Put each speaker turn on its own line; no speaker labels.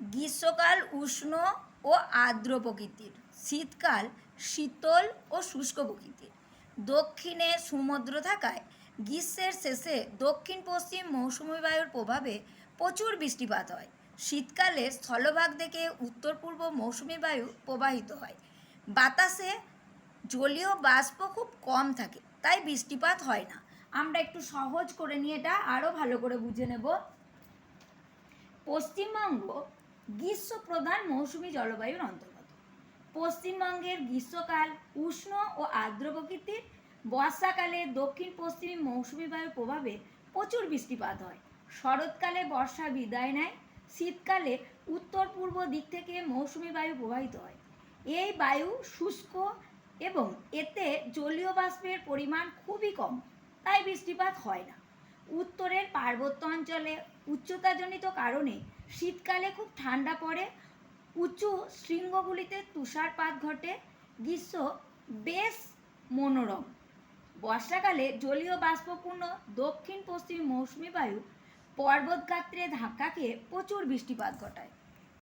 গ্রীষ্মকাল উষ্ণ ও আর্দ্র প্রকৃতির, শীতকাল শীতল ও শুষ্ক প্রকৃতির। দক্ষিণে সমুদ্র থাকায় গ্রীষ্মের শেষে দক্ষিণ পশ্চিম মৌসুমী বায়ুর প্রভাবে প্রচুর বৃষ্টিপাত হয়। শীতকালে স্থলভাগ থেকে উত্তর পূর্ব মৌসুমী বায়ু প্রবাহিত হয়। বাতাসে জলীয় বাষ্প খুব কম থাকে, তাই বৃষ্টিপাত হয় না। আমরা একটু সহজ করে নিয়ে এটা আরও ভালো করে বুঝে নেব। পশ্চিমবঙ্গ গ্রীষ্ম প্রধান মৌসুমী জলবায়ুর অন্তর্গত। পশ্চিমবঙ্গের গ্রীষ্মকাল উষ্ণ ও আর্দ্র প্রকৃতির। বর্ষাকালে দক্ষিণ পশ্চিমী মৌসুমী বায়ুর প্রভাবে প্রচুর বৃষ্টিপাত হয়। শরৎকালে বর্ষা বিদায় নেয়। শীতকালে উত্তর পূর্ব দিক থেকে মৌসুমি বায়ু প্রবাহিত হয়। এই বায়ু শুষ্ক এবং এতে জলীয় বাষ্পের পরিমাণ খুবই কম, তাই বৃষ্টিপাত হয় না। উত্তরের পার্বত্য অঞ্চলে উচ্চতাজনিত কারণে শীতকালে খুব ঠান্ডা পড়ে। উঁচু শৃঙ্গগুলিতে তুষারপাত ঘটে। গ্রীষ্ম বেশ মনোরম। বর্ষাকালে জলীয় বাষ্পপূর্ণ দক্ষিণ পশ্চিম মৌসুমী বায়ু পর্বতগাত্রে ধাক্কা খেয়ে প্রচুর বৃষ্টিপাত ঘটায়।